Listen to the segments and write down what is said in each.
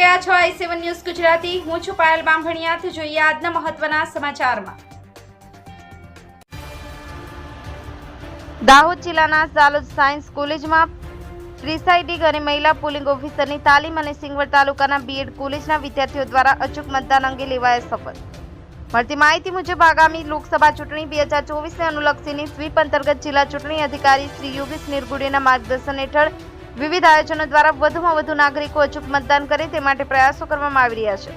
રહ્યા છો આઈ સેવન ન્યૂઝ ગુજરાતી. હું છું પાયલ બાંભણિયાથી જોઈએ આજના મહત્વના સમાચારમાં. દાહોદ જિલ્લાના ઝાલોદ સાયન્સ કોલેજમાં પ્રિસાઇડિંગ અને મહિલા પોલિંગ ઓફિસરની તાલીમ અને સિંગવડ તાલુકાના બીએડ કોલેજના વિદ્યાર્થીઓ દ્વારા અચૂક મતદાન અંગે લેવાયા શપથ. મળતી માહિતી મુજબ, આગામી લોકસભા ચૂંટણી બે હજાર ચોવીસને અનુલક્ષીની સ્વીપ અંતર્ગત જિલ્લા ચૂંટણી અધિકારી શ્રી યોગેશ નિરગુડેના માર્ગદર્શન હેઠળ વિવિધ આયોજનો દ્વારા વધુમાં વધુ નાગરિકો અચૂક મતદાન કરે તે માટે પ્રયાસો કરવામાં આવી રહ્યા છે.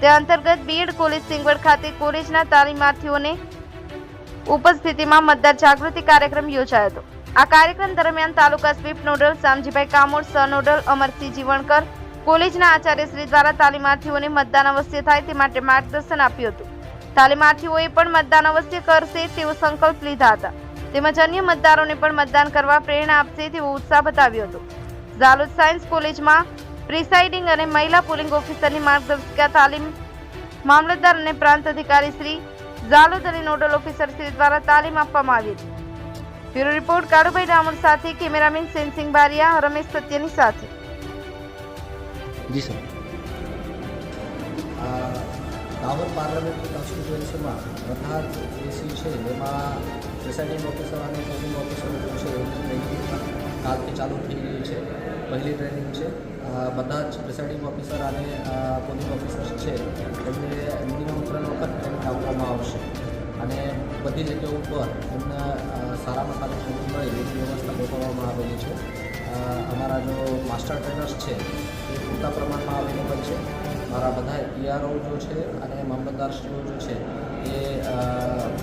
તે અંતર્ગત બીએડ કોલેજ સિંગવડ ખાતે કોલેજના તાલીમાર્થીઓને ઉપસ્થિતિમાં મતદાર જાગૃતિ કાર્યક્રમ યોજાયો હતો. આ કાર્યક્રમ દરમિયાન તાલુકા સ્વીપ નોડલ શામજીભાઈ કામોડ સહ નોડલ, અમરસિંહ જીવણકર, કોલેજના આચાર્યશ્રી દ્વારા તાલીમાર્થીઓને મતદાન અવશ્ય થાય તે માટે માર્ગદર્શન આપ્યું હતું. તાલીમાર્થીઓએ પણ મતદાન અવશ્ય કરશે તેવો સંકલ્પ લીધા હતા. તેમજ અન્ય મતદારોને પણ મતદાન કરવા પ્રેરણા આપશે તેવો ઉત્સાહ બતાવ્યો હતો. ઝાલોદ સાયન્સ કોલેજમાં પ્રિસાઇડિંગ અને મહિલા પોલિંગ ઓફિસરની માર્ગદર્શિકા તાલીમ મામલતદાર અને પ્રાંત અધિકારી શ્રી ઝાલોદ અને નોડલ ઓફિસર શ્રી દ્વારા તાલીમ આપવામાં આવી હતી. બ્યુરો રિપોર્ટ કાળુભાઈ ડામોર સાથે કેમેરામેન સેનસિંગ બારિયા, રમેશ સત્યની સાથે. દાહોદ પાર્લામેન્ટની કોન્સ્ટિટ્યુએન્સીમાં જ એસી છે, એમાં પ્રિસાઇડિંગ ઓફિસર અને પોલિંગ ઓફિસર છે, એમની ટ્રેનિંગ કાલથી ચાલુ થઈ રહી છે. પહેલી ટ્રેનિંગ છે. બધા જ પ્રિસાઇડિંગ ઓફિસર અને પોલિંગ ઓફિસર છે, એમને મિનિમમ ત્રણ વખત ટ્રેનિંગ આપવામાં આવશે. અને બધી જગ્યાઓ ઉપર એમને સારામાં સારી ટ્રેનિંગ મળે એવી વ્યવસ્થા ગોઠવવામાં આવેલી છે. અમારા જો માસ્ટર ટ્રેનર્સ છે, એ પૂરતા પ્રમાણમાં અવેલેબલ છે. મારા બધા પીઆરઓ જો છે અને મામલતદારશ્રીઓ જો છે, એ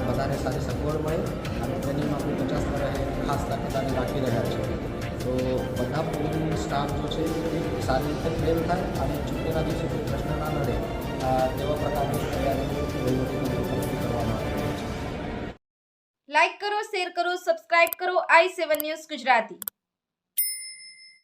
બધાને સારી સગવડ મળે અને ટ્રેનિંગમાં આપણે પચાસ રહે ખાસ તકેદારી રાખી રહ્યા છે. તો બધા પોલીસ સ્ટાફ જો છે, એ સારી રીતે ટ્રેન થાય અને ચૂંટણીના દિવસે કોઈ પ્રશ્ન ના લડે તેવા પ્રકારની લાઈક કરો શેર કરો સબસ્ક્રાઇબ કરો આઈ સેવન ન્યૂઝ ગુજરાતી.